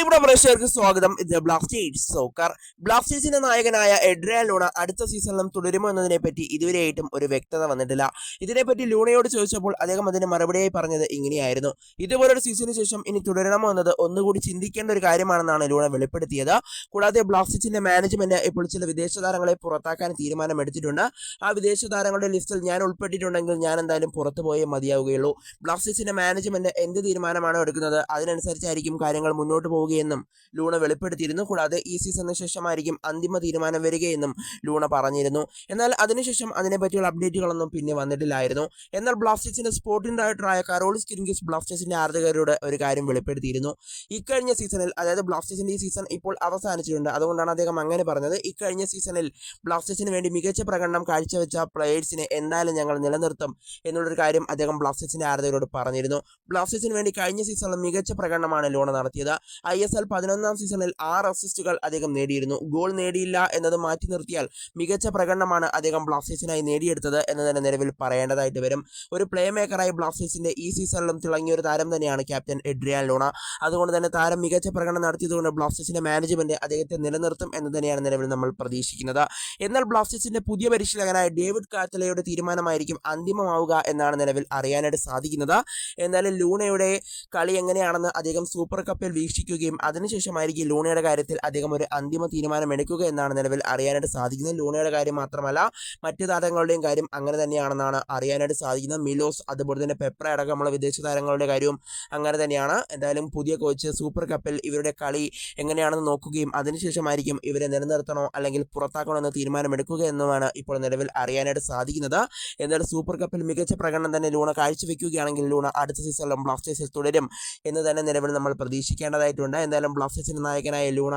പ്രിയപ്പെട്ട പ്രേക്ഷകർക്ക് സ്വാഗതം. ഇത് ബ്ലാസ്റ്റേഴ്സ് സോക്കർ ബ്ലാസ്റ്റേഴ്സിന്റെ നായകനായ എഡ്രിയാൻ ലൂണ അടുത്ത സീസണിലും തുടരുമോ എന്നതിനെ പറ്റി ഇതുവരെയായിട്ടും ഒരു വ്യക്തത വന്നിട്ടില്ല. ഇതിനെപ്പറ്റി ലൂണയോട് ചോദിച്ചപ്പോൾ അദ്ദേഹം അതിന് മറുപടിയായി പറഞ്ഞത് ഇങ്ങനെയായിരുന്നു. ഇതുപോലൊരു സീസണിന് ശേഷം ഇനി തുടരണമോ എന്നത് ഒന്നുകൂടി ചിന്തിക്കേണ്ട ഒരു കാര്യമാണെന്നാണ് ലൂണ വെളിപ്പെടുത്തിയത്. കൂടാതെ ബ്ലാസ്റ്റേഴ്സിന്റെ മാനേജ്മെന്റ് ഇപ്പോൾ ചില വിദേശ താരങ്ങളെ പുറത്താക്കാൻ തീരുമാനമെടുത്തിട്ടുണ്ട്. ആ വിദേശ താരങ്ങളുടെ ലിസ്റ്റിൽ ഞാൻ ഉൾപ്പെട്ടിട്ടുണ്ടെങ്കിൽ ഞാൻ എന്തായാലും പുറത്തു പോയേ മതിയാവുകയുള്ളൂ. ബ്ലാസ്റ്റേഴ്സിന്റെ മാനേജ്മെന്റ് എന്ത് തീരുമാനമാണോ എടുക്കുന്നത് അതിനനുസരിച്ചായിരിക്കും കാര്യങ്ങൾ മുന്നോട്ട് പോവുകയെന്നും ലൂണ വെളിപ്പെടുത്തിയിരുന്നു. കൂടാതെ ഈ സീസണിന് ശേഷമായിരിക്കും അന്തിമ തീരുമാനം വരികയെന്നും ലൂണ പറഞ്ഞിരുന്നു. എന്നാൽ അതിനുശേഷം അതിനെപ്പറ്റിയുള്ള അപ്ഡേറ്റുകളൊന്നും പിന്നെ വന്നിട്ടില്ലായിരുന്നു. എന്നാൽ ബ്ലാസ്റ്റേഴ്സിന്റെ സ്പോർട്ടിംഗ് ഡയറക്ടറായ കരോൾ കിരിങ്കിസ് ബ്ലാസ്റ്റേഴ്സിന്റെ ആരാധകരോട് ഒരു കാര്യം വെളിപ്പെടുത്തിയിരുന്നു. ഇക്കഴിഞ്ഞ സീസണിൽ അതായത് ബ്ലാസ്റ്റേഴ്സിന്റെ ഈ സീസൺ ഇപ്പോൾ അവസാനിച്ചിട്ടുണ്ട്. അതുകൊണ്ടാണ് അദ്ദേഹം അങ്ങനെ പറഞ്ഞത്. ഇക്കഴിഞ്ഞ സീസണിൽ ബ്ലാസ്റ്റേഴ്സിന് വേണ്ടി മികച്ച പ്രകടനം കാഴ്ചവെച്ച പ്ലേയേഴ്സിനെ എന്തായാലും ഞങ്ങൾ നിലനിർത്തും എന്നുള്ളൊരു കാര്യം അദ്ദേഹം ബ്ലാസ്റ്റേഴ്സിന്റെ ആരാധകരോട് പറഞ്ഞിരുന്നു. ബ്ലാസ്റ്റേഴ്സിന് വേണ്ടി കഴിഞ്ഞ സീസണിൽ മികച്ച പ്രകടനമാണ് ലൂണ നടത്തിയത്. ഐ എസ് എൽ പതിനൊന്നാം സീസണിൽ ആറ് അസിസ്റ്റുകൾ അദ്ദേഹം നേടിയിരുന്നു. ഗോൾ നേടിയില്ല എന്നത് മാറ്റി നിർത്തിയാൽ മികച്ച പ്രകടനമാണ് അദ്ദേഹം ബ്ലാസ്റ്റേഴ്സിനായി നേടിയെടുത്തത് എന്ന് തന്നെ നിലവിൽ പറയേണ്ടതായിട്ട് വരും. ഒരു പ്ലേ മേക്കറായി ബ്ലാസ്റ്റേഴ്സിന്റെ ഈ സീസണിലും തിളങ്ങിയ ഒരു താരം തന്നെയാണ് ക്യാപ്റ്റൻ എഡ്രിയാൻ ലൂണ. അതുകൊണ്ട് തന്നെ താരം മികച്ച പ്രകടനം നടത്തിയതുകൊണ്ട് ബ്ലാസ്റ്റേഴ്സിന്റെ മാനേജ്മെന്റ് അദ്ദേഹത്തെ നിലനിർത്തും എന്ന് തന്നെയാണ് നിലവിൽ നമ്മൾ പ്രതീക്ഷിക്കുന്നത്. എന്നാൽ ബ്ലാസ്റ്റേഴ്സിന്റെ പുതിയ പരിശീലകനായ ഡേവിഡ് കാത്തലയുടെ തീരുമാനമായിരിക്കും അന്തിമമാവുക എന്നാണ് നിലവിൽ അറിയാനായിട്ട് സാധിക്കുന്നത്. എന്നാലും ലൂണയുടെ കളി എങ്ങനെയാണെന്ന് അദ്ദേഹം സൂപ്പർ കപ്പിൽ വീക്ഷിക്കുകയും അതിനുശേഷമായിരിക്കും ലൂണയുടെ കാര്യത്തിൽ അദ്ദേഹം ഒരു അന്തിമ തീരുമാനം എടുക്കുക എന്നാണ് നിലവിൽ അറിയാനായിട്ട് സാധിക്കുന്നത്. ലൂണയുടെ കാര്യം മാത്രമല്ല മറ്റ് താരങ്ങളുടെയും കാര്യം അങ്ങനെ തന്നെയാണെന്നാണ് അറിയാനായിട്ട് സാധിക്കുന്നത്. മിലോസ് അതുപോലെ തന്നെ പെപ്ര അടക്കമുള്ള വിദേശ താരങ്ങളുടെ കാര്യവും അങ്ങനെ തന്നെയാണ്. എന്തായാലും പുതിയ കോച്ച് സൂപ്പർ കപ്പിൽ ഇവരുടെ കളി എങ്ങനെയാണെന്ന് നോക്കുകയും അതിനുശേഷമായിരിക്കും ഇവരെ നിലനിർത്തണോ അല്ലെങ്കിൽ പുറത്താക്കണോ എന്ന് തീരുമാനമെടുക്കുക എന്നുമാണ് ഇപ്പോൾ നിലവിൽ അറിയാനായിട്ട് സാധിക്കുന്നത്. എന്നാൽ സൂപ്പർ കപ്പിൽ മികച്ച പ്രകടനം തന്നെ ലൂണ കാഴ്ചവെക്കുകയാണെങ്കിൽ ലൂണ അടുത്ത സീസണിലും ബ്ലാസ്റ്റേഴ്സിൽ തുടരും എന്ന് തന്നെ നിലവിൽ നമ്മൾ പ്രതീക്ഷിക്കേണ്ടതായിട്ടുണ്ട്. എന്തായാലും ബ്ലാസ്റ്റേഴ്സിന്റെ നായകനായ ലൂണ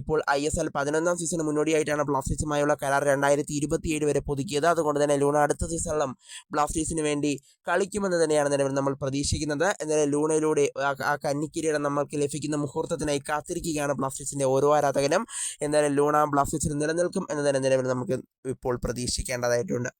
ഇപ്പോൾ ഐ എസ് എൽ പതിനൊന്നാം സീസണ് മുന്നോടിയായിട്ടാണ് ബ്ലാസ്റ്റേഴ്സുമായുള്ള കരാർ രണ്ടായിരത്തി ഇരുപത്തിയേഴ് വരെ പുതുക്കിയത്. അതുകൊണ്ട് തന്നെ ലൂണ അടുത്ത സീസണിലും ബ്ലാസ്റ്റേഴ്സിന് വേണ്ടി കളിക്കുമെന്ന് തന്നെയാണ് നിലവിൽ നമ്മൾ പ്രതീക്ഷിക്കുന്നത്. എന്നാലും ലൂണയിലൂടെ ആ കന്നിക്കിരീടം നമ്മൾക്ക് ലഭിക്കുന്ന മുഹൂർത്തത്തിനായി കാത്തിരിക്കുകയാണ് ബ്ലാസ്റ്റേഴ്സിന്റെ ഓരോ ആരാധകനും. എന്തായാലും ലൂണ ബ്ലാസ്റ്റേഴ്സിൽ നിലനിൽക്കും എന്ന് തന്നെ നിലവിൽ നമുക്ക് ഇപ്പോൾ പ്രതീക്ഷിക്കേണ്ടതായിട്ടുണ്ട്.